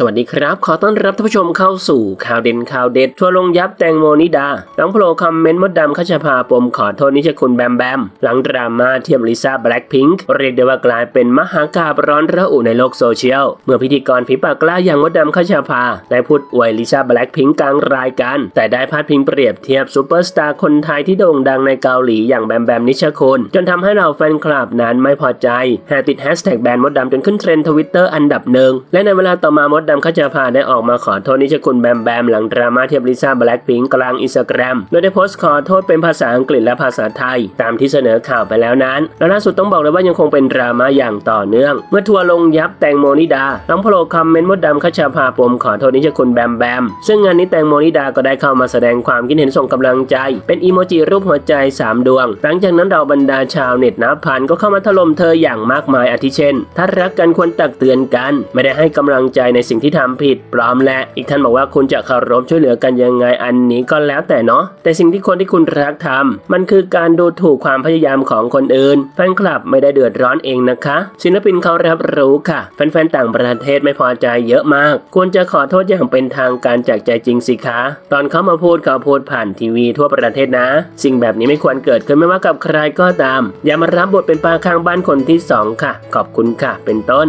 สวัสดีครับ ขอต้อนรับท่านผู้ชมเข้าสู่ข่าวเด่นข่าวเด็ด ทัวร์ลงยับแตงโมนิดา หลังโผล่คอมเมนต์มดดำขชพาปมขอโทษนิชคุณแบมแบม หลังดราม่าเทียมลิซ่าแบล็คพิงค์เรียกได้ว่ากลายเป็นมหากาบร้อนระอุในโลกโซเชียล เมื่อพิธีกรฝีปากกล้าอย่างมดดำขชพาได้พูดอวยลิซ่าแบล็คพิงค์กลางรายการ แต่ได้พาดพิงเปรียบเทียบซูเปอร์สตาร์คนไทยที่โด่งดังในเกาหลีอย่างแบมแบมนิชคุณจนทำให้เราแฟนคลับนั้นไม่พอใจแห่ติดแฮชแท็กแบนมดดำจนขึ้นเทรนด์ทวิตเตอร์อันดับหนึ่งและในเวลาต่อมามดดำขจาพาได้ออกมาขอโทษนิชคุณแบมแบมหลังดราม่าเทียบลิซ่าแบล็คพิงกลางอินสตาแกรมโดยได้โพสต์ขอโทษเป็นภาษาอังกฤษและภาษาไทย ตามที่เสนอข่าวไปแล้วนั้นและล่าสุดต้องบอกเลยว่ายังคงเป็นดราม่าอย่างต่อเนื่อง เมื่อทัวร์ลงยับแตงโมนิดาหลังโผล่คอมเมนต์มดดำขจาพาปมขอโทษนิชคุณแบมแบมซึ่งงานนี้แตงโมนิดาก็ได้เข้ามาแสดงความคิดเห็นส่งกำลังใจ เป็นอีโมจิรูปหัวใจสามดวง หลังจากนั้นเราบรรดาชาวเน็ตนับพันก็เข้ามาถล่มเธออย่างมากมายอาทิเช่น ถ้ารักกันควรตักเตือนกัน ไม่ได้ให้กำลังใจในสิ่งที่ทำผิดปลอมและ อีกท่านบอกว่าคุณจะเคารพช่วยเหลือกันยังไงอันนี้ก็แล้วแต่เนาะแต่สิ่งที่คนที่คุณรักทำมันคือการดูถูกความพยายามของคนอื่น แฟนคลับไม่ได้เดือดร้อนเองนะคะ ศิลปินเขารับรู้ค่ะ แฟนๆต่างประเทศไม่พอใจเยอะมาก ควรจะขอโทษอย่างเป็นทางการจากใจจริงสิคะ ตอนเขามาพูดเขาพูดผ่านทีวีทั่วประเทศนะ สิ่งแบบนี้ไม่ควรเกิดขึ้นไม่ว่ากับใครก็ตาม อย่ามารับบทเป็นปลาข้างบ้านคนที่สองค่ะ ขอบคุณค่ะ เป็นต้น